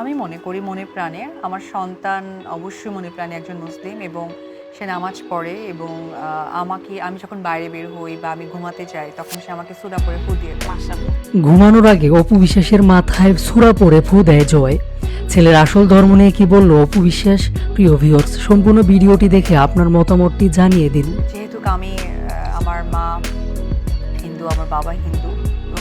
আমি মনে করি মনে প্রাণে। আমার সন্তান অবশ্যই মনে প্রাণে একজন মুসলিম এবং সে নামাজ পড়ে এবং আমাকে আমি যখন বাইরে বের হই বা আমি ঘুমাতে যাই তখন সে আমাকে সুদা করে ফু দিয়ে ঘুমানোর আগে অপু বিশ্বাসের মাথায় সুরা পরে ফু দেয় জয়। ছেলের আসল ধর্ম নিয়ে কি বলল অপু বিশ্বাস? প্রিয় ভিউয়ার্স সম্পূর্ণ ভিডিওটি দেখে আপনার মতামতটি জানিয়ে দিন। যেহেতু আমি আমার মা হিন্দু আমার বাবা হিন্দু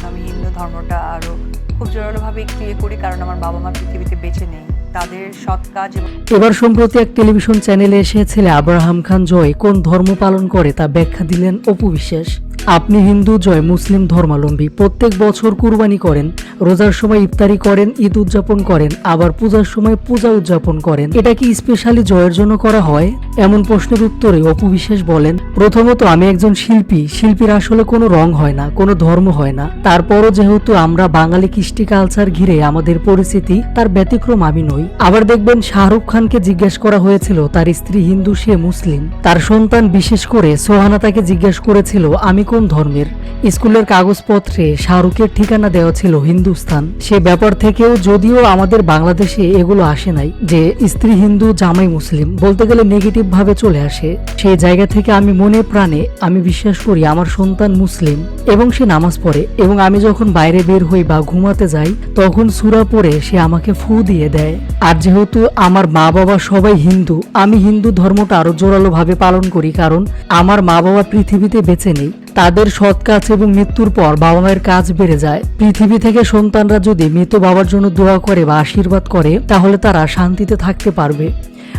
আমি হিন্দু ধর্মটা আরও খুব জোরালোভাবে ইয়ে করি, কারণ আমার বাবা মা পৃথিবীতে বেঁচে নেই। তাদের সৎ কাজ এবার সম্প্রতি এক টেলিভিশন চ্যানেলে এসে ছেলে আব্রাহাম খান জয় কোন ধর্ম পালন করে তা ব্যাখ্যা দিলেন অপু বিশ্বাস। আপনি হিন্দু, জয় মুসলিম, ধর্মাবলম্বী, প্রত্যেক বছর কুরবানি করেন, রোজার সময় ইফতারি করেন, ঈদ উদযাপন করেন, আবার পূজার সময় পূজা উদযাপন করেন। এটা কি স্পেশালি জয়ের জন্য করা হয়? এমন প্রশ্নের উত্তরে অপু বিশ্বাস বলেন, প্রথমত আমি একজন শিল্পী, শিল্পীর আসলে কোনো রং হয় না, কোনো ধর্ম হয় না। তারপরও যেহেতু আমরা বাঙালি কৃষ্টি কালচার ঘিরে আমাদের পরিস্থিতি, তার ব্যতিক্রম আমি নই। আবার দেখবেন শাহরুখ খানকে জিজ্ঞেস করা হয়েছিল, তার স্ত্রী হিন্দু, সে মুসলিম? তার সন্তান বিশেষ করে সোহানা তাকে জিজ্ঞেস করেছিল, আমি কোন ধর্মের? স্কুলের কাগজপত্রে শাহরুখের ঠিকানা দেওয়া ছিল হিন্দুস্তান সে ব্যাপার থেকেও যদিও আমাদের বাংলাদেশে এগুলো আসে নাই যে স্ত্রী হিন্দু, জামাই মুসলিম বলতে গেলে নেগেটিভ ভাবে চলে আসে। সেই জায়গা থেকে আমি মনে প্রাণে আমি বিশ্বাস করি আমার সন্তান মুসলিম এবং সে নামাজ পড়ে এবং আমি যখন বাইরে বের হই বা ঘুমাতে যাই, তখন সুরা পড়ে সে আমাকে ফু দিয়ে দেয়। আর যেহেতু আমার মা বাবা সবাই হিন্দু, আমি হিন্দু ধর্মটা আরও জোরালো ভাবে পালন করি কারণ আমার মা বাবা পৃথিবীতে বেঁচে নেই। তাদের সৎ কাজ এবং মৃত্যুর পর বাবা মায়ের কাজ বেড়ে যায়। পৃথিবী থেকে সন্তানরা যদি মৃত বাবার জন্য দোয়া করে বা আশীর্বাদ করে, তাহলে তারা শান্তিতে থাকতে পারবে।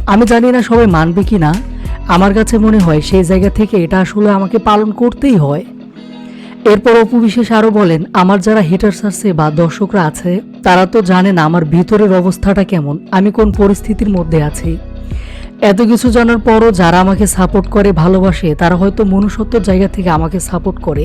আমি জানি না সবাই মানবে কি না। আমার কাছে মনে হয় সেই জায়গা থেকে এটা আসলে আমাকে পালন করতেই হয়। এরপর অপু বিশেষ আরও বলেন, আমার যারা হেটার্স আছে বা দর্শকরা আছে, তারা তো জানেন আমার ভিতরের অবস্থাটা কেমন। আমি কোন পরিস্থিতির মধ্যে আছি। এত কিছু জানার পরও যারা আমাকে সাপোর্ট করে, ভালোবাসে, তারা হয়তো মনুষ্যত্বর জায়গা থেকে আমাকে সাপোর্ট করে।